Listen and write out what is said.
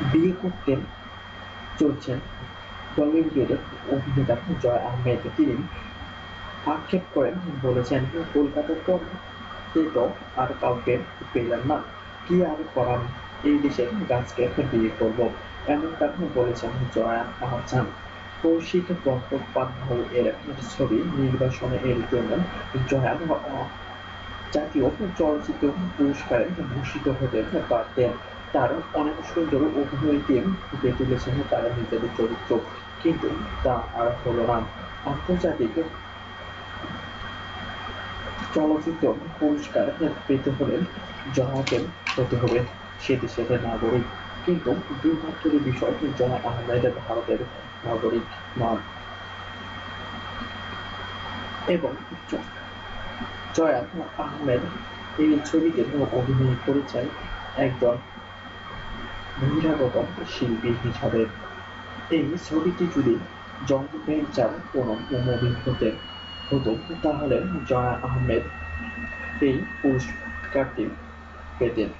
বিয়ে করতে চলছেন বলিউডের অভিনেতা জয় আহমেদ। তিনি আক্ষেপ করেন, বলেছেন কলকাতার পর তো আর কাউকে পেলাম না। কি আর করার? এই দেশের গাছকে বিয়ে করব। এমনটা বলেছেন জয়া আহসান। কৌশিক বন্দ্যোপাধ্যায় এর ছবি নির্বাসনে এর জন্য জয়া জাতীয় চলচ্চিত্র পুরস্কারে ভূষিত হতে পারতেন তার অনেক সুন্দর অভিনয় দিয়ে ফুটে তুলেছেন তারা নিজেদের চরিত্র, কিন্তু তা আর হলো না। আন্তর্জাতিক চলচ্চিত্র পুরস্কার পেতে হলে জয়াকে হতে হবে সে দেশের নাগরিক, কিন্তু দুর্ভাগ্যের বিষয় জয়া আহমেদ ভারতের নাগরিক নন। এবং জয়া আহমেদ এই ছবিতে অভিনয় করেছেন একজন বহিরাগত শিল্পী হিসাবে এই ছবিটি যদি জয়েন্ট ভেঞ্চার কোনো মুভি হতে হতো, তাহলে জয়া আহমেদ এই পুরস্কারটি পেতেন।